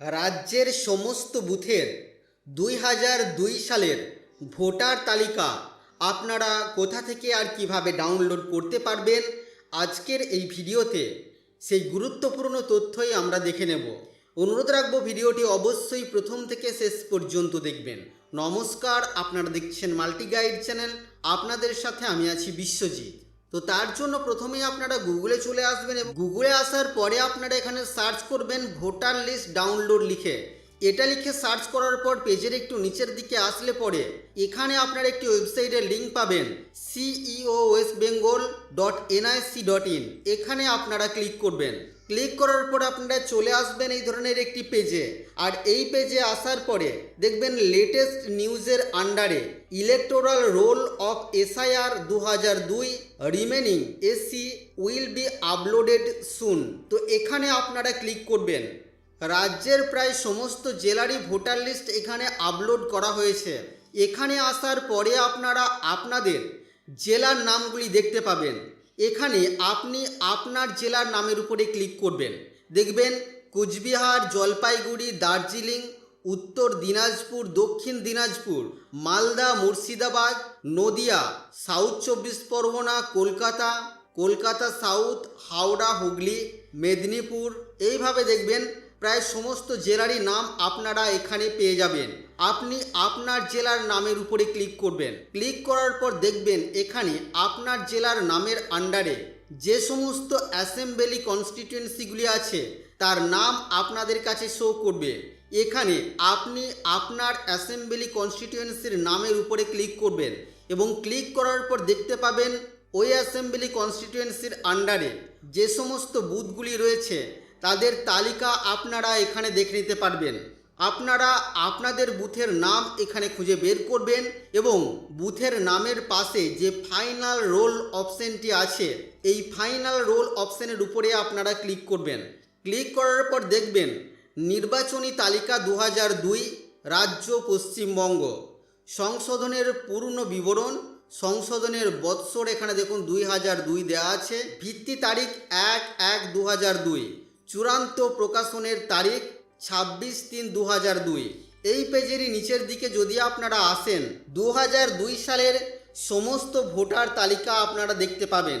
রাজ্যের সমস্ত বুথের দুই হাজার দুই সালের ভোটার তালিকা আপনারা কোথা থেকে আর কীভাবে ডাউনলোড করতে পারবেন আজকের এই ভিডিওতে সেই গুরুত্বপূর্ণ তথ্যই আমরা দেখে নেব। অনুরোধ রাখব ভিডিওটি অবশ্যই প্রথম থেকে শেষ পর্যন্ত দেখবেন। নমস্কার, আপনারা দেখছেন মাল্টি গাইড চ্যানেল। আপনাদের সাথে আমি আছি বিশ্বজিৎ। তো তার জন্য প্রথমেই আপনারা গুগলে চলে আসবেন এবং গুগলে আসার পরে আপনারা এখানে সার্চ করবেন ভোটার লিস্ট ডাউনলোড লিখে। এটা লিখে সার্চ করার পর পেজের একটু নিচের দিকে আসলে পরে এখানে আপনারা একটি ওয়েবসাইটের লিঙ্ক পাবেন CEO West Bengal dot NIC dot in এখানে আপনারা ক্লিক করবেন। ক্লিক করার পর আপনারা চলে আসবেন এই ধরনের একটি পেজে। আর এই পেজে আসার পরে দেখবেন লেটেস্ট নিউজের আন্ডারে ইলেকটোরাল রোল অফ এসআইআর দু হাজার দুই remaining AC will be uploaded soon তো এখানে আপনারা ক্লিক করবেন। রাজ্যের প্রায় সমস্ত জেলারই ভোটার লিস্ট এখানে আপলোড করা হয়েছে। এখানে আসার পরে আপনারা আপনাদের জেলার নামগুলি দেখতে পাবেন। এখানে আপনি আপনার জেলার নামের উপরে ক্লিক করবেন। দেখবেন কুচবিহার, জলপাইগুড়ি, দার্জিলিং, উত্তর দিনাজপুর, দক্ষিণ দিনাজপুর, মালদা, মুর্শিদাবাদ, নদিয়া, সাউথ চব্বিশ পরগনা, কলকাতা কলকাতা সাউথ, হাওড়া, হুগলি, মেদিনীপুর। এইভাবে দেখবেন প্রায় সমস্ত জেলারই নাম আপনারা এখানে পেয়ে যাবেন। আপনি আপনার জেলার নামের উপরে ক্লিক করবেন। ক্লিক করার পর দেখবেন এখানে আপনার জেলার নামের আন্ডারে যে সমস্ত অ্যাসেম্বলি কনস্টিটিউয়েন্সিগুলি আছে, তার নাম আপনাদের কাছে শো করবে। এখানে আপনি আপনার অ্যাসেম্বলি কনস্টিটিউয়েন্সির নামের উপরে ক্লিক করবেন এবং ক্লিক করার পর দেখতে পাবেন ওই অ্যাসেম্বলি কনস্টিটিউয়েন্সির আন্ডারে যে সমস্ত বুথগুলি রয়েছে তাদের তালিকা আপনারা এখানে দেখে নিতে পারবেন। আপনারা আপনাদের বুথের নাম এখানে খুঁজে বের করবেন এবং বুথের নামের পাশে যে ফাইনাল রোল অপশনটি আছে, এই ফাইনাল রোল অপশানের উপরে আপনারা ক্লিক করবেন। ক্লিক করার পর দেখবেন, নির্বাচনী তালিকা দু দুই, রাজ্য পশ্চিমবঙ্গ। সংশোধনের পূর্ণ বিবরণ, সংশোধনের বৎসর এখানে দেখুন দুই হাজার দুই দেওয়া আছে। ভিত্তি তারিখ এক এক দু হাজার দুই। চূড়ান্ত প্রকাশনের তারিখ ছাব্বিশ তিন দু হাজার দুই। এই পেজেরই নিচের দিকে যদি আপনারা আসেন দু হাজার দুই সালের সমস্ত ভোটার তালিকা আপনারা দেখতে পাবেন।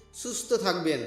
সুস্থ থাকবেন।